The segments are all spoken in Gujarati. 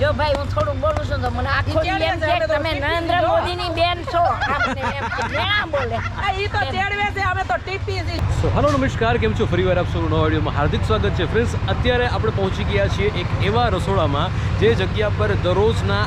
જો ભાઈ હું થોડું બોલું છું તો મને આખો એમ છે કે તમે નરેન્દ્ર મોદીની બેન છો. એમ હલો નમસ્કાર કેમ છો? ફરીવાર આપ સૌનું નવા વિડીયોમાં હાર્દિક સ્વાગત છે. ફ્રેન્ડ્સ અત્યારે આપણે પહોંચી ગયા છીએ એક એવા રસોડામાં જે જગ્યા પર દરરોજના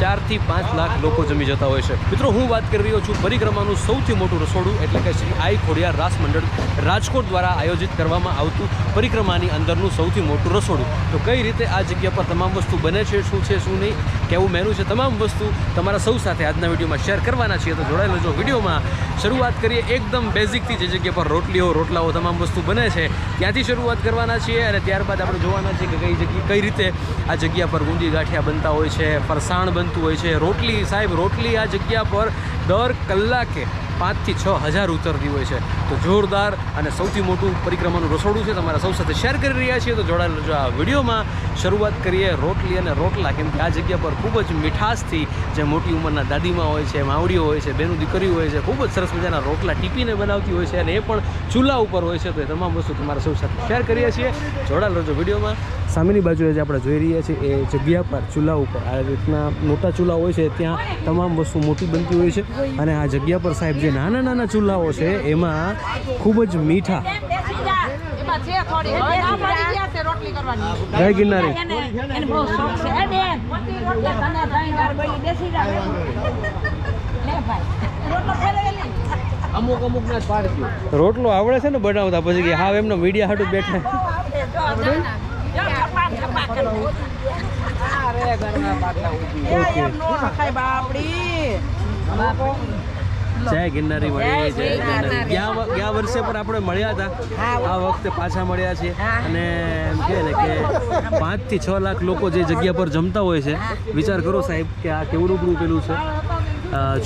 ચારથી પાંચ લાખ લોકો જમી જતા હોય છે. મિત્રો, હું વાત કરી રહ્યો છું પરિક્રમાનું સૌથી મોટું રસોડું એટલે કે શ્રી આઈ ખોડિયાર રાસ મંડળ રાજકોટ દ્વારા આયોજિત કરવામાં આવતું પરિક્રમાની અંદરનું સૌથી મોટું રસોડું. તો કઈ રીતે આ જગ્યા પર તમામ વસ્તુ બને છે, શું છે, શું નહીં? કેવું મેનુ છે તમામ વસ્તુ તમારા સૌ સાથે આજના વિડીયોમાં શેર કરવાના છીએ. તો જોડાયેલો જો વિડીયોમાં શરૂઆત કરીએ એકદમ બેઝિકથી જે જગ્યા પર રોટલીઓ, રોટલાઓ તમામ વસ્તુ બને છે. ત્યાંથી શરૂઆત કરવાના છીએ અને ત્યારબાદ આપણે જોવાના છીએ કે કઈ જગ્યા, કઈ રીતે આ જગ્યા પર ગુંદી ગાંઠિયા બનતા હોય છે, ફરસાણ બનતું હોય છે. રોટલી સાહેબ, રોટલી આ જગ્યા પર દર કલાકે પાંચથી છ હજાર ઉતરતી હોય છે. તો જોરદાર અને સૌથી મોટું પરિક્રમાનું રસોડું છે તમારા સૌ સાથે શેર કરી રહ્યા છીએ. તો જોડાયેલો જો આ વિડીયોમાં. શરૂઆત કરીએ રોટલી અને રોટલા, કેમ કે આ જગ્યા પર ખૂબ જ મીઠાશથી જે મોટી ઉંમરના દાદીમાં હોય છે, માવડીઓ હોય છે, બેનું દીકરીઓ હોય છે, ખૂબ જ સરસ મજાના રોટલા ટીપીને બનાવતી હોય છે અને એ પણ ચૂલા ઉપર હોય છે. તો એ તમામ વસ્તુ તમારા સૌ સાથે શેર કરીએ છીએ. જોડાયેલો જો વિડીયોમાં. સામેની બાજુએ જે આપણે જોઈ રહ્યા છીએ, એ જગ્યા પર ચૂલા ઉપર આ રીતના મોટા ચૂલા હોય છે, ત્યાં તમામ વસ્તુ મોટી બનતી હોય છે અને આ જગ્યા પર સાહેબ જે નાના નાના ચૂલાઓ છે એમાં ખૂબ જ મીઠા જય ગિરનારી અમુક અમુક ના રોટલો આવડે છે ને બનાવતા પછી કે હા એમનો મીડિયા હાટું બેઠા. જય ગિરનારી મળી ગયા ગયા વર્ષે પણ આપણે મળ્યા હતા. આ વખતે પાછા મળ્યા છીએ. અને એમ કહે ને કે પાંચથી છ લાખ લોકો જે જગ્યા પર જમતા હોય છે વિચાર કરો સાહેબ કે આ કેવડું બધું પેલું છે?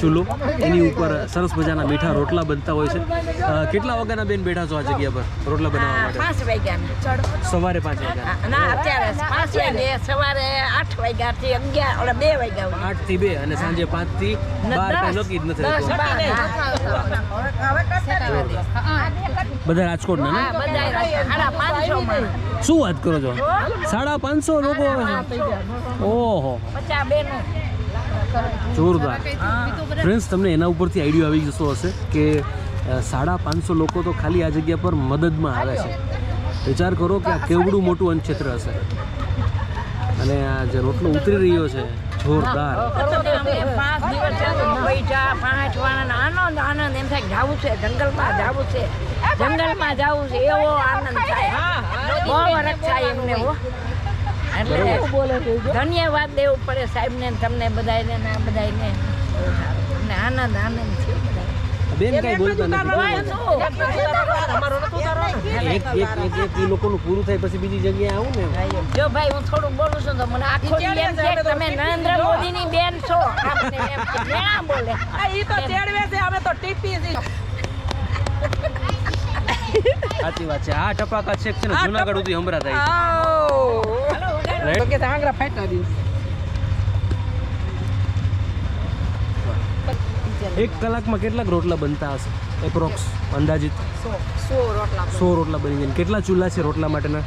ચૂલો. એની ઉપર સરસ મજાના મીઠા રોટલા બનતા હોય છે. કેટલા વાગ્યાના બેન બેઠા છો આ જગ્યા પર રોટલા બનાવવા માટે? પાંચ વાગ્યા સવારે પાંચ વાગ્યા ના અત્યારે પાંચ વાગે સવારે આઠ વાગ્યા થી અગિયાર બે વાગ્યા સુધી. આઠથી બે અને સાંજે પાંચથી બાર કઈ નક્કી જ નથી. બધા રાજકોટના ને. શું વાત કરો છો? સાડા પાંચસો લોકો ઓહો. જોરદાર. ફ્રેન્ડ્સ તમને એના ઉપરથી આઈડિયો આવી જશો હશે કે સાડા પાંચસો લોકો તો ખાલી આ જગ્યા પર મદદમાં આવે છે. વિચાર કરો કે આ કેવડું મોટું અન્નક્ષેત્ર હશે. અને આ જે રોટલો ઉતરી રહ્યો છે જોરદાર. આનંદ એમ થાય જાવું છે જંગલમાં જાવું છે. જંગલમાં જાવું છે એવો આનંદ થાય. બહુ વરખ થાય એમને એટલે ધન્યવાદ દેવું પડે સાહેબને ને તમને બધાને ને આ બધાને અમને આનંદ આનંદ છે બેન કાંઈ બોલતા નથી. એક એક એક એક ઈ લોકોનું પૂરું થાય પછી બીજી જગ્યાએ આવું ને જો ભાઈ હું થોડું બોલું છું તો મને આખો એમ છે તમે નરેન્દ્ર મોદીની બેન છો. આપણે એમ તો મેણા છે સાચી વાત છે. આ ટપાકા છે જુનાગઢ સુધી હમરા થાય છે એક કલાકમાં કેટલાક રોટલા બનતા હશે? એપ્રોક્સ અંદાજિત. સો રોટલા બની જાય. કેટલા ચૂલા છે રોટલા માટેના?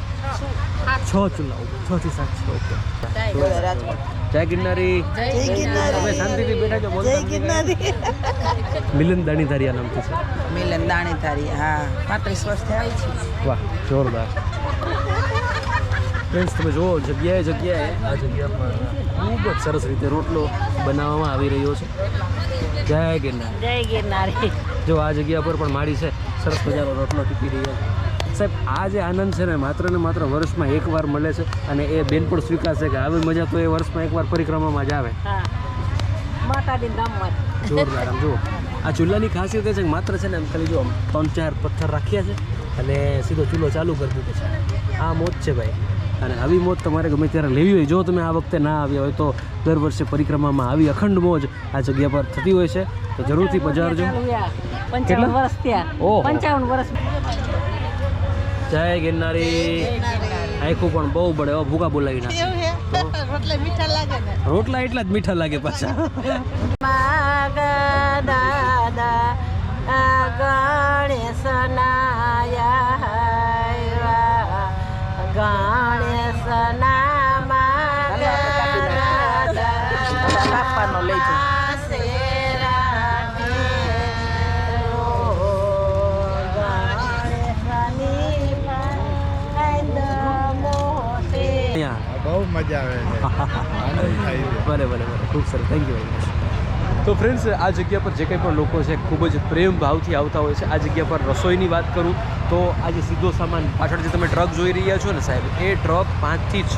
છ ચૂલા. છ થી સાત છે ઓકે. જય ગિરનારી. તમે શાંતિથી બેઠા છો નથી. કાંઈ? મિલન દાણીધારિયા નામથી છે. મિલન દાણી થારી હા. પાંત્રીસ વર્ષ થયા છે. વાહ જોરદાર. ફ્રેન્ડ્સ તમે જુઓ જગ્યાએ જગ્યાએ આ જગ્યા પર ખૂબ જ સરસ રીતે રોટલો બનાવવામાં આવી રહ્યો છે. જય ગિરનાર. જય ગિરનાર. જો આ જગ્યા પર પણ માળી છે સરસ મજાનો રોટલો ટીપી રહ્યો છે. સાહેબ આ જે આનંદ છે ને માત્ર ને માત્ર વર્ષમાં એકવાર મળે છે અને એ બેન પણ સ્વીકારશે કે આવી મજા તો એ વર્ષમાં એકવાર પરિક્રમામાં જ આવે. માતાજી જોરદાર આમ જુઓ. આ ચૂલાની ખાસિયત એ છે કે માત્ર છે ને એમ ખાલી જો ત્રણ ચાર પથ્થર રાખ્યા છે અને સીધો ચૂલો ચાલુ કરી દીધો છે. આ મોત છે ભાઈ. અને આવી મોત તમારે ગમે ત્યારે લેવી હોય જો તમે આ વખતે ના આવ્યા હોય તો દર વર્ષે પરિક્રમામાં આવી અખંડ મોજ આ જગ્યા પર થતી હોય છે. તો જરૂરથી પધારજો. પંચાવન કેટલા? વર્ષ ઓહો. પંચાવન વર્ષ જય ગિરનારી. આખું પણ બહુ બળે ભૂકા બોલાવી નાખે. રોટલા એટલા જ મીઠા લાગે પાછા. લઈ. બહુ મજા આવે છે. ભલે ભલે ભલે. ખૂબ સરસ. થેન્ક યુ વેરી મચ તો ફ્રેન્ડ્સ આ જગ્યા પર જે કંઈ પણ લોકો છે ખૂબ જ પ્રેમ ભાવથી આવતા હોય છે. આ જગ્યા પર રસોઈની વાત કરું તો આજે સીધો સામાન પાછળ જે તમે ટ્રક જોઈ રહ્યા છો ને સાહેબ? એ ટ્રક પાંચથી છ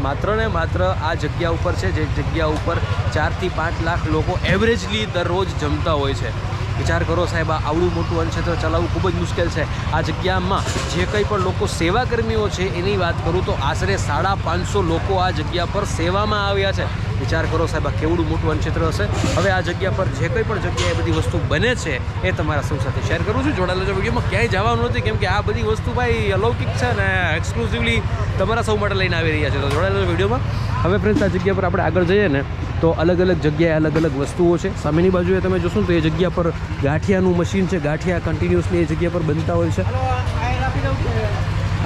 માત્ર ને માત્ર આ જગ્યા ઉપર છે, જે જગ્યા ઉપર ચારથી પાંચ લાખ લોકો એવરેજલી દરરોજ જમતા હોય છે. વિચાર કરો સાહેબ, આ આવડું મોટું અન્નક્ષેત્ર ચલાવવું ખૂબ જ મુશ્કેલ છે. આ જગ્યામાં જે કંઈ પણ લોકો સેવા કર્મીઓ છે, એની વાત કરું તો આશરે સાડા પાંચસો લોકો આ જગ્યા પર સેવામાં આવ્યા છે. વિચાર કરો સાહેબ, આ કેવડું મોટું વનક્ષેત્ર હશે? હવે આ જગ્યા પર જે કંઈ પણ જગ્યાએ બધી વસ્તુ બને છે, એ તમારા સૌ સાથે શેર કરું છું. જોડાયેલો છે વિડીયોમાં. ક્યાંય જવાનું નથી, કેમ કે આ બધી વસ્તુ ભાઈ અલૌકિક છે ને એક્સક્લુઝિવલી તમારા સૌ માટે લઈને આવી રહ્યા છે. તો જોડાયેલો વિડીયોમાં. હવે ફ્રેન્ડ્સ આ જગ્યા પર આપણે આગળ જઈએ ને, તો અલગ અલગ જગ્યાએ અલગ અલગ વસ્તુઓ છે. સામેની બાજુએ તમે જોશો તો એ જગ્યા પર ગાંઠિયાનું મશીન છે. ગાંઠિયા કન્ટિન્યુઅસલી એ જગ્યા પર બનતા હોય છે.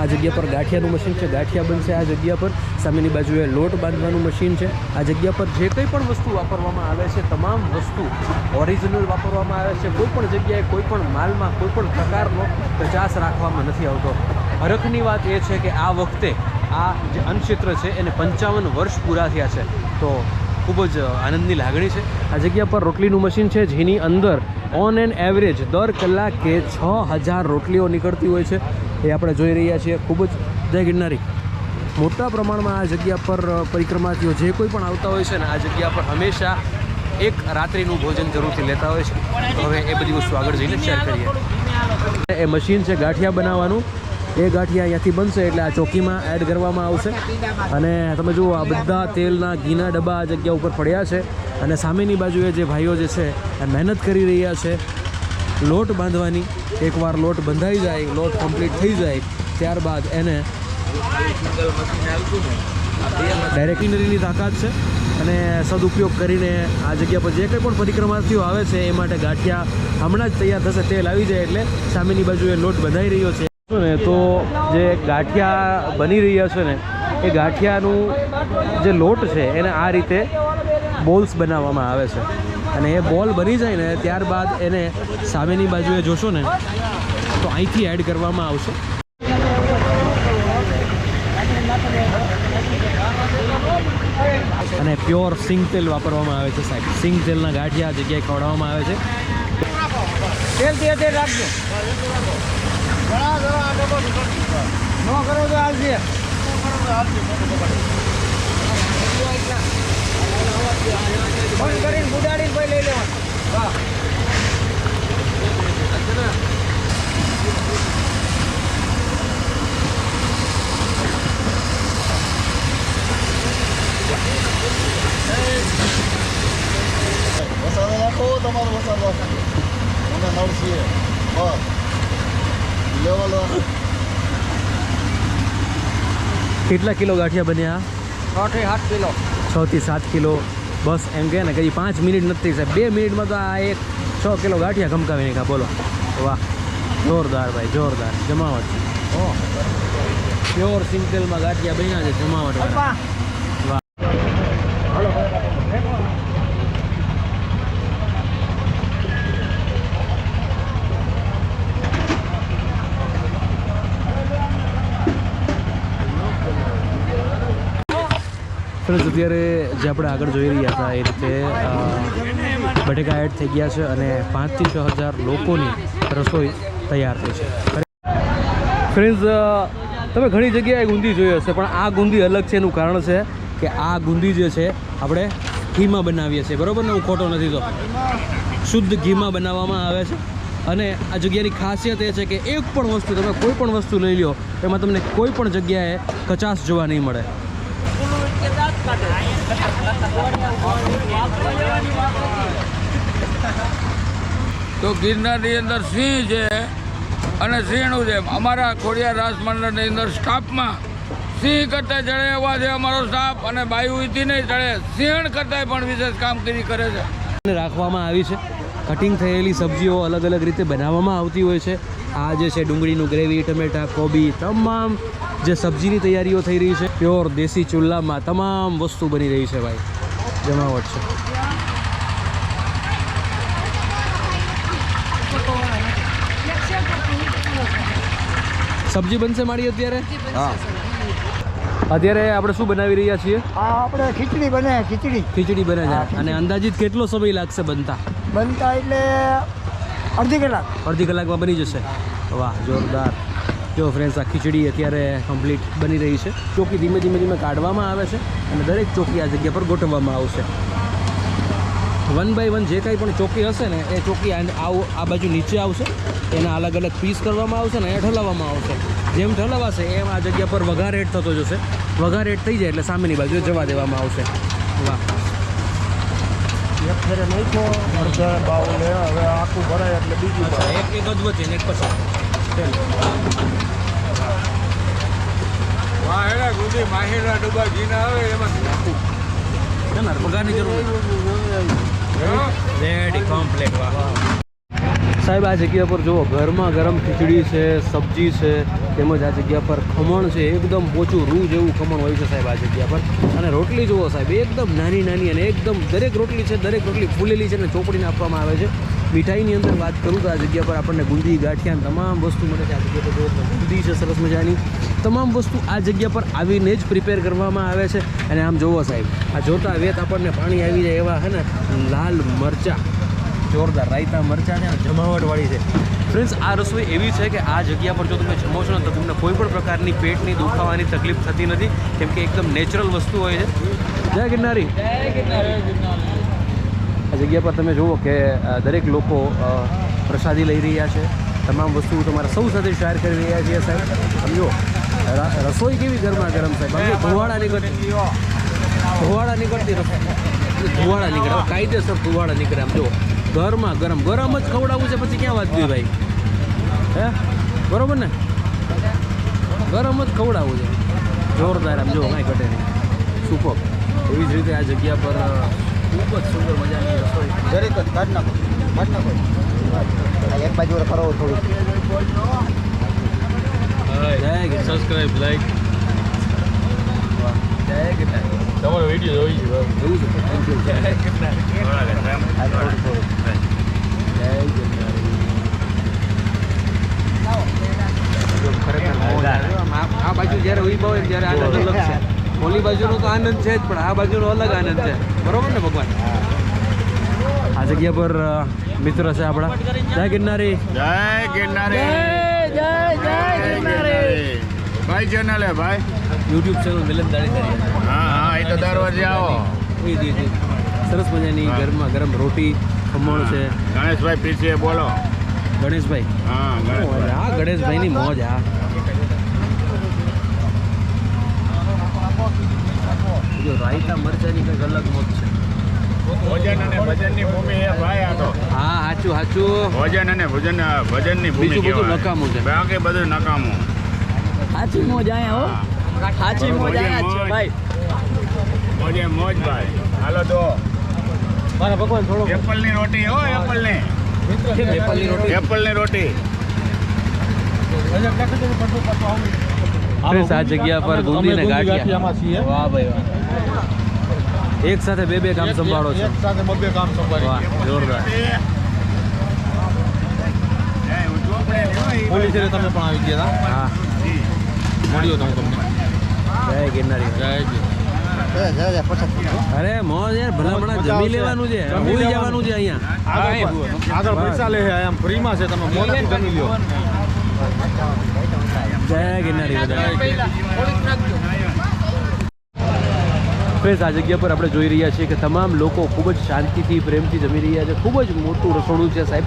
આ જગ્યા પર ગાંઠિયાનું મશીન છે, ગાંઠિયા બનશે આ જગ્યા પર. સામેની બાજુએ લોટ બાંધવાનું મશીન છે. આ જગ્યા પર જે કંઈ પણ વસ્તુ વાપરવામાં આવે છે, તમામ વસ્તુ ઓરિજિનલ વાપરવામાં આવે છે. કોઈ પણ જગ્યાએ, કોઈ પણ માલમાં, કોઈ પણ પ્રકારનો કચાસ રાખવામાં નથી આવતો. હરખની વાત એ છે કે આ વખતે આ જે અન્નક્ષેત્ર છે, એને પંચાવન વર્ષ પૂરા થયા છે. તો ખૂબ જ આનંદની લાગણી છે. આ જગ્યા પર રોટલીનું મશીન છે, જેની અંદર ઓન એન એવરેજ દર કલાકે છ હજાર રોટલીઓ નીકળતી હોય છે. એ આપણે જોઈ રહ્યા છીએ. ખૂબ જ જય ગિરનારી. મોટા પ્રમાણમાં આ જગ્યા પર પરિક્રમાર્થીઓ જે કોઈ પણ આવતા હોય છે ને, આ જગ્યા પર હંમેશા એક રાત્રિનું ભોજન જરૂરથી લેતા હોય છે. તો હવે એ બધી વસ્તુ આગળ જઈને શેર કરીએ. એ મશીન છે ગાંઠિયા બનાવવાનું. એ ગાંઠિયા અહીંયાથી બનશે એટલે આ ચોકીમાં એડ કરવામાં આવશે. અને તમે જુઓ, આ બધા તેલના ઘીના ડબ્બા આ જગ્યા ઉપર પડ્યા છે. અને સામેની બાજુએ જે ભાઈઓ જે છે, એ મહેનત કરી રહ્યા છે. લોટ બાંધવાની. એકવાર લોટ બંધાઈ જાય, લોટ કમ્પ્લીટ થઈ જાય, ત્યારબાદ એને ડાયરેક્ટિનરીની તાકાત છે અને સદુપયોગ કરીને આ જગ્યા પર જે કંઈ પણ પરિક્રમાર્થીઓ આવે છે, એ માટે ગાંઠિયા હમણાં જ તૈયાર થશે, તેલ આવી જાય એટલે સામેની બાજુએ લોટ બંધાઈ રહ્યો છે ને, તો જે ગાંઠિયા બની રહ્યા છે ને, એ ગાંઠિયાનું જે લોટ છે, એને આ રીતે બોલ્સ બનાવવામાં આવે છે. અને એ બોલ બની જાય ને ત્યારબાદ એને સામેની બાજુએ જોશો ને, તો અહીંથી એડ કરવામાં આવશે. અને પ્યોર સિંગ તેલ વાપરવામાં આવે છે સાહેબ. સિંગ તેલના ગાંઠિયા જગ્યાએ ખવડાવવામાં આવે છે. તેલ તેલ રાખજો ન કરો તો હાલશે ફોન કરીને બુડાડીને કોઈ લઈ લેવાનું વાહ વસાદો નાખો તમારો વસાદો અમે નવસીએ બસ લેવલ કેટલા કિલો ગાંઠિયા બન્યા? છ થી સાત કિલો. છ થી સાત કિલો. બસ એમ કહે ને કે પાંચ મિનિટ નથી સાહેબ. બે મિનિટમાં તો આ એક છ કિલો ગાંઠિયા ખમકાવી નાખ્યા. બોલો. વાહ. જોરદાર ભાઈ જોરદાર. જમાવટ. પ્યોર સિંગલમાં ગાંઠિયા બન્યા છે જમાવટ ફ્રેન્ડ્સ અત્યારે જે આપણે આગળ જોઈ રહ્યા હતા એ રીતે બટેકા એડ થઈ ગયા છે અને પાંચથી છ હજાર લોકોની રસોઈ તૈયાર થઈ છે. ફ્રેન્ડ્સ તમે ઘણી જગ્યાએ ગુંદી જોઈ હશે, પણ આ ગુંદી અલગ છે એનું કારણ છે કે આ ગુંદી જે છે, આપણે ઘીમાં બનાવીએ છીએ. બરાબર ને? હું ખોટો નથી તો. શુદ્ધ ઘીમાં બનાવવામાં આવે છે. અને આ જગ્યાની ખાસિયત એ છે કે એક પણ વસ્તુ તમે કોઈ પણ વસ્તુ લઈ લો એમાં તમને કોઈ પણ જગ્યાએ કચાશ જોવા નહીં મળે. તો ગિરનારની અંદર સિંહ છે અને સિંહનું છે. અમારા ખોડિયા રાસ અંદર સ્ટાફમાં સિંહ કરતા ચડે એવા છે અમારો સ્ટાફ અને બાયુથી નહીં ચડે. સિંહણ કરતાંય પણ વિશેષ કામગીરી કરે છે. રાખવામાં આવી છે. કટિંગ થયેલી સબ્જીઓ અલગ અલગ રીતે બનાવવામાં આવતી હોય છે. આ જે છે ડુંગળીનું ગ્રેવી, ટમેટા, કોબી, તમામ જે સબ્જીની તૈયારીઓ થઈ રહી છે. પ્યોર દેશી ચૂલામાં તમામ વસ્તુ બની રહી છે ભાઈ. જમાવટ છે. સબ્જી બનશે મારી અત્યારે? અત્યારે આપણે શું બનાવી રહ્યા છીએ? આપણે ખીચડી બને ખીચડી. ખીચડી બને છે. અને અંદાજિત કેટલો સમય લાગશે બનતા? બનતા એટલે અડધી કલાક. અડધી કલાકમાં બની જશે? વાહ જોરદાર. જો ફ્રેન્ડ્સ આ ખીચડી અત્યારે કમ્પ્લીટ બની રહી છે. ચોકી ધીમે ધીમે ધીમે કાઢવામાં આવે છે અને દરેક ચોકી આ જગ્યા પર ગોઠવવામાં આવશે. વન બાય વન જે કાંઈ પણ ચોકી હશે ને એ ચોકી આવું આવ- આ બાજુ નીચે આવશે. એના અલગ અલગ પીસ કરવામાં આવશે ને એ ઠલાવવામાં આવશે. જેમ ઠલાવાશે એમ આ જગ્યા પર વઘાર એડ થતો જશે. વઘાર એડ થઈ જાય એટલે સામેની બાજુ જવા દેવામાં આવશે. વાહ. એક ફેરે નાખ્યો અડધા બાઉલે હવે આખું ભરાય એટલે બીજું એક એક એક પછી. વાહ હેડા ગુદી માહિરના ડુબા ઘીના આવે એમાં નાખું ના ના જરૂર નથી. રેડી કમ્પ્લેટ સાહેબ, આ જગ્યા પર જુઓ ગરમા ગરમ ખીચડી છે, સબ્જી છે, તેમજ આ જગ્યા પર ખમણ છે, એકદમ પોચું રૂ જેવું ખમણ હોય છે સાહેબ આ જગ્યા પર. અને રોટલી જુઓ સાહેબ, એકદમ નાની નાની અને એકદમ દરેક રોટલી છે, દરેક રોટલી ફૂલેલી છે અને ચોપડીને આપવામાં આવે છે. મીઠાઈની અંદર વાત કરું તો આ જગ્યા પર આપણને ગુંદી, ગાંઠિયા તમામ વસ્તુ મળે છે. આ જગ્યા પર ગુંદી છે, સરસ મજાની. તમામ વસ્તુ આ જગ્યા પર આવીને જ પ્રિપેર કરવામાં આવે છે. અને આમ જુઓ સાહેબ, આ જોતા વેત આપણને પાણી આવી જાય એવા હે ને, લાલ મરચાં, જોરદાર રાયતા મરચાં છે અને જમાવટવાળી છે. ફ્રેન્ડ્સ આ રસોઈ એવી છે કે આ જગ્યા પર જો તમે જમો છો ને, તો તમને કોઈ પણ પ્રકારની પેટની દુખાવાની તકલીફ થતી નથી. કેમ કે એકદમ નેચરલ વસ્તુ હોય છે. જય ગિરનારી. જગ્યા પર તમે જુઓ કે દરેક લોકો પ્રસાદી લઈ રહ્યા છે. તમામ વસ્તુ તમારા સૌ સાથે શેર કરી રહ્યા છીએ, સાહેબ. સમજો રસોઈ કેવી ગરમા ગરમ, સાહેબ? સમજો ધુવાડા નીકળતી ધોવાડા નીકળતી ધોવાડા નીકળે. કાયદેસર ધોવાડા નીકળે. આમ જો ગરમા ગરમ. ગરમ જ ખવડાવવું છે, પછી ક્યાં વાત ગઈ ભાઈ? હે? બરોબર ને? ગરમ જ ખવડાવવું છે. જોરદાર, આમ જો કાંઈ ઘટે નહીં. સુપર. એવી જ રીતે આ જગ્યા પર ખૂબ જ સુંદર મજાની રસોઈ. દરેક જ કાઢ નાખો કાઢ નાખો. એક બાજુ કરો થોડું સબસ્ક્રાઈબ લાઈક તમારો વીડિયો જોઈ છે એવું છે. થેન્ક યુ જય ગિરનારી. આ. આ આ બાજુ જ્યારે ઊભા હોય ત્યારે આનંદ અલગ છે. ઓલી બાજુનો તો આનંદ છે જ પણ આ બાજુનો અલગ આનંદ છે. બરોબર ને ભગવાન? આ જગ્યા પર મિત્રો છે આપણા. જય ગિરનારી. જય ગિરનારી. જય જય ગિરનારી. ભાઈ ચેનલ હે ભાઈ. યુટ્યુબ ચેનલ મિલન દાડી હા હા એ તો દર વર્ષે આવો. જી જી જી. સરસ મજાની ગરમા ગરમ રોટી ખમણ છે. ગણેશભાઈ પીછે બોલો. ગણેશભાઈ. હા ગણેશભાઈ. આ ગણેશભાઈની મોજ આ. જો રાયતા મરચાની કંઈક અલગ મોજ છે. ભોજન અને ભજનની ભૂમિ હે ભાઈ આ તો. હા સાચું સાચું ભોજન અને ભજન ભજનની ભૂમિ બધું નકામું છે. બાકી બધું નકામું. સાચી મોજ આયા હો. સાચી મોજ આયા છે ભાઈ. મોજે મોજ ભાઈ. હાલો તો. મારા ભગવાન થોડો એપલની રોટી હો એપલની. વેપારની રોટી. એપલની રોટી. ફ્રેન્ડ્સ, આ જગ્યા પર ગુંદી ને ગાંઠિયા વાહ ભાઈ વાહ. એક સાથે બે બે કામ સંભાળો છો. સાથે બબે કામ સંભાળો જોરદાર. પોલીસ તમે પણ આવી ગયા હા. મળ્યો તમે તમને. જય ગિરનારી જય પછાડ અરે મોજ યાર ભલામણા જમી લેવાનું છે. ભૂલી જવાનું છે અહીંયા. આગળ પૈસા લે છે આમ ફ્રીમાં છે તમે મોજ જમી લ્યો. જય ગિરનારી બધા ફ્રેન્ડ્સ આ જગ્યા પર આપણે જોઈ રહ્યા છીએ કે તમામ લોકો ખૂબ જ શાંતિથી, પ્રેમથી જમી રહ્યા છે. ખૂબ જ મોટું રસોડું છે સાહેબ.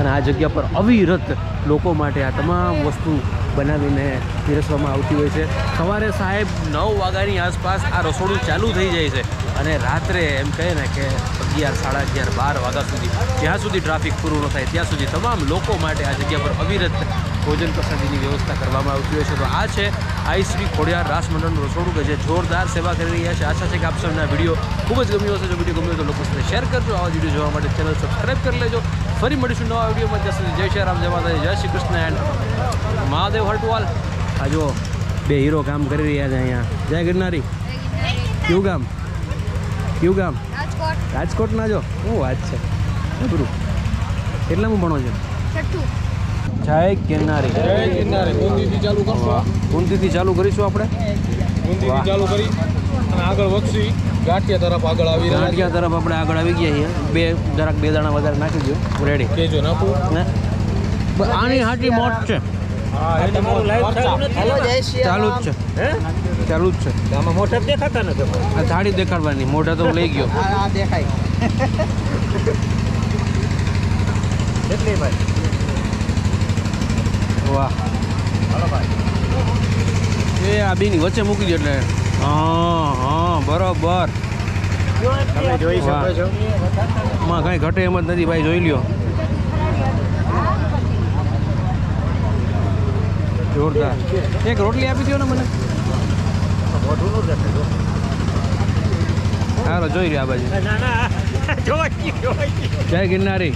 અને આ જગ્યા પર અવિરત લોકો માટે આ તમામ વસ્તુ બનાવીને પીરસવામાં આવતી હોય છે. સવારે સાહેબ નવ વાગ્યાની આસપાસ આ રસોડું ચાલુ થઈ જાય છે. અને રાત્રે એમ કહે ને કે અગિયાર, સાડા અગિયાર, બાર વાગ્યા સુધી, જ્યાં સુધી ટ્રાફિક પૂરું ન થાય, ત્યાં સુધી તમામ લોકો માટે આ જગ્યા પર અવિરત ભોજન પ્રસાદીની વ્યવસ્થા કરવામાં આવતી હોય છે. તો આ છે આઈ શ્રી ખોડિયાર રાસ મંડળનું રસોડું કે જે જોરદાર સેવા કરી રહ્યા છે. આશા છે કે આપ સૌના વીડિયો ખૂબ જ ગમ્યો હશે. જો વીડિયો ગમ્યો તો લોકો સાથે શેર કરજો. આવા વીડિયો જોવા માટે ચેનલ સબસ્ક્રાઈબ કરી લેજો. ફરી મળીશું નવા વિડીયોમાં ત્યાં સુધી જય શ્રી રામ જય માતાજી જય શ્રી કૃષ્ણ એન્ડ મહાદેવ હરટવાલ આ જો બે હીરો કામ કરી રહ્યા છે અહીંયા. જય ગિરનારી. કયું ગામ? કયું ગામ? રાજકોટ. રાજકોટના જો? શું વાત છે. અઘરું કેટલામાં ભણો છો? છઠ્ઠું. જય ગિરનારી જય ગિરનારી બુંદીથી ચાલુ કરશો? ઊંધીથી ચાલુ કરીશું આપણે? બુંદીથી ચાલુ કરી અને આગળ વધશી. ગાંઠિયા તરફ આગળ આવી ગાંઠિયા તરફ આપણે આગળ આવી ગયા છીએ. બે જરાક બે દાણા વધારે નાખી દો રેડી કેજો નાખું. ને આની હાટી મોટ છે. હા એની મરચાં. ચાલુ જ છે. ચાલુ જ છે. આમાં મોટર દેખાતા નથી આ થાળી દેખાડવાની. મોઢા તો લઈ ગયો. દેખાય. કેટલી ભાઈ? વાહ. એ આ બેની વચ્ચે મૂકી દો એટલે. હા હા બરોબર. તમે જોઈ શકો છો. માં કાંઈ ઘટે એમ જ નથી ભાઈ જોઈ લ્યો. જોરદાર. એક રોટલી આપી દો ને મને. સારો હાલો જોઈ રહ્યો આ બાજુ. જય ગિરનારી.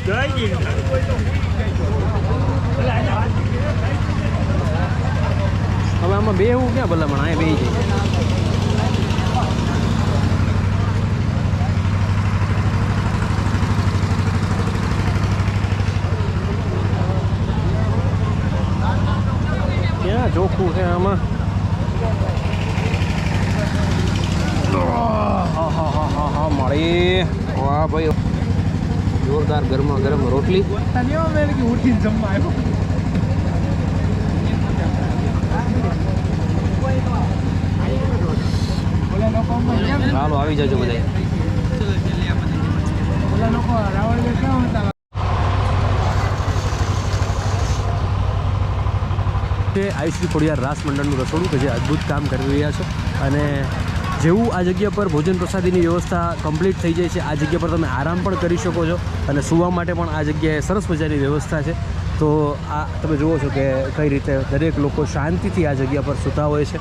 હવે આમાં બે એવું ક્યાં ભલામણ આ બે જાય ચોખ્ખું છે આમાં? મળી વાહ ભાઈ. જોરદાર ગરમા ગરમ રોટલી. ઉઠીને જમવા આવ્યો. ચાલો આવી જજો બધા તે આયુષ્રી ખોડિયાર રાસ મંડળનું રસોડું કે જે અદ્ભુત કામ કરી રહ્યા છે અને જેવું આ જગ્યા પર ભોજન પ્રસાદીની વ્યવસ્થા કમ્પ્લીટ થઈ જાય છે, આ જગ્યા પર તમે આરામ પણ કરી શકો છો અને સૂવા માટે પણ આ જગ્યાએ સરસ મજાની વ્યવસ્થા છે. તો આ તમે જુઓ છો કે કઈ રીતે દરેક લોકો શાંતિથી આ જગ્યા પર સૂતા હોય છે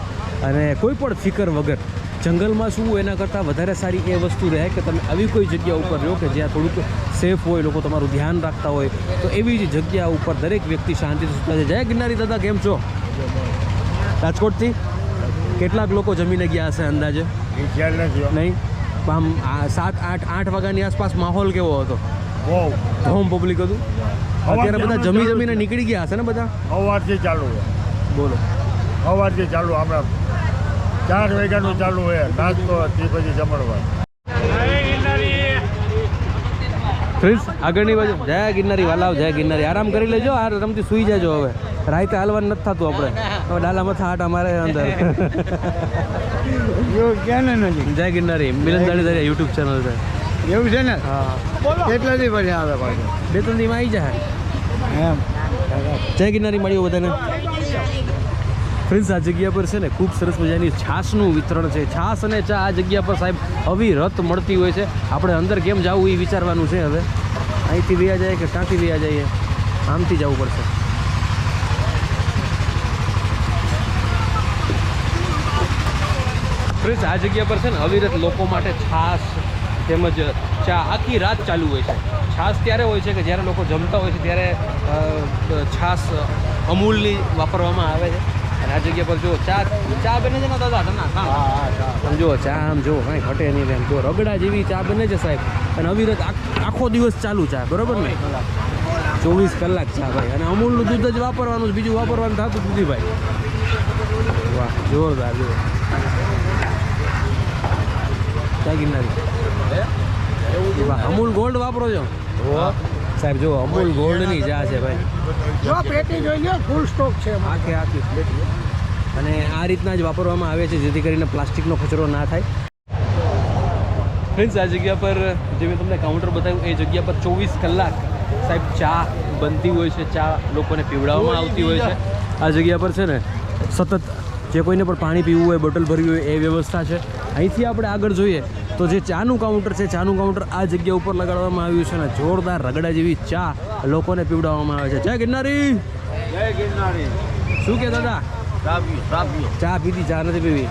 અને કોઈ પણ ફિકર વગર જંગલમાં શું એના કરતાં વધારે સારી એ વસ્તુ રહે કે તમે આવી કોઈ જગ્યા ઉપર રહો કે જ્યાં થોડુંક સેફ હોય લોકો તમારું ધ્યાન રાખતા હોય તો એવી જ જગ્યા ઉપર દરેક વ્યક્તિ શાંતિથી સૂતા છે જય ગિરનારી દાદા કેમ છો? રાજકોટથી? કેટલાક લોકો જમીને ગયા હશે અંદાજે? નહીં? આમ સાત આઠ આઠ વાગ્યાની આસપાસ માહોલ કેવો હતો? બહુ. ધોમ પબ્લિક હતું? અત્યારે બધા જમી જમીને નીકળી ગયા હશે ને બધા? સવારથી ચાલુ બોલો. સવારથી ચાલુ હમણાં ચાર વાગ્યાનું ચાલુ હોય નાસ્તો તે પછી જમણવાર. આગળની બાજુ. જય ગિરનારી વાલાવ જય ગિરનારી. આરામ કરી લેજો. આ રમતી સુઈ જજો હવે. રાતે હાલવાનું નથી થતું આપણે. હવે ડાલા મથા આટા મારે અંદર. જય ગિરનારી. મિલન જાડેજા યુટ્યુબ ચેનલ છે. એવું છે ને? હા. કેટલાથી પછી આવે પાછું? બે ત્રણ દીમાં આવી જાય. એમ. જય ગિરનારી મળ્યું બધાને. ફ્રેન્ડ્સ, આ જગ્યા પર છે ને ખૂબ સરસ મજાની છાશનું વિતરણ છે. છાશ અને ચા આ જગ્યા પર સાહેબ અવિરત મળતી હોય છે. આપણે અંદર કેમ જવું એ વિચારવાનું છે હવે. અહીંથી વ્યા જાય કે ક્યાંથી વ્યા જઈએ આમથી જવું પડશે. ફ્રેન્ડ્સ, આ જગ્યા પર છે ને અવિરત લોકો માટે છાશ તેમજ ચા આખી રાત ચાલુ હોય છે. છાશ ત્યારે હોય છે કે જ્યારે લોકો જમતા હોય છે ત્યારે છાશ અમૂલની વાપરવામાં આવે છે. અને આ જગ્યા પર જો ચા ચા બને છે ને દાદા તમે જુઓ ચા આમ જુઓ કાંઈ ઘટે નહીં એમ જો રગડા જેવી ચા બને છે સાહેબ. અને અવિરત આખ- દિવસ ચાલુ ચા બરોબર ને? ચોવીસ કલાક. ચા ભાઈ. અને અમૂલનું દૂધ જ વાપરવાનું બીજું વાપરવાનું થતું જ નથી ભાઈ. વાહ જોરદાર જો ચા ગિરનારી. અમૂલ ગોલ્ડ વાપરો છો? સાહેબ જો અમૂલ ગોલ્ડની ચા છે ભાઈ. જો પેટી જોઈ લો ફૂલ સ્ટોક છે આખી આખી અને આ રીતના જ વાપરવામાં આવે છે જેથી કરીને પ્લાસ્ટિકનો કચરો ના થાય. ફ્રેન્ડ્સ આ જગ્યા પર જે મેં તમને કાઉન્ટર બતાવ્યું એ જગ્યા પર ચોવીસ કલાક સાહેબ ચા બનતી હોય છે ચા લોકોને પીવડાવવામાં આવતી હોય છે. આ જગ્યા પર છે ને સતત જે કોઈને પણ પાણી પીવું હોય બોટલ ભરવી હોય એ વ્યવસ્થા છે. અહીંથી આપણે આગળ જોઈએ તો જે ચાનું કાઉન્ટર છે ચાનું કાઉન્ટર આ જગ્યા ઉપર લગાડવામાં આવ્યું છે ને જોરદાર રગડા જેવી ચા લોકોને પીવડાવવામાં આવે છે. જય ગિરનારી! જય શું કે દાદા? ચા પીધી ચા નથી પીવી?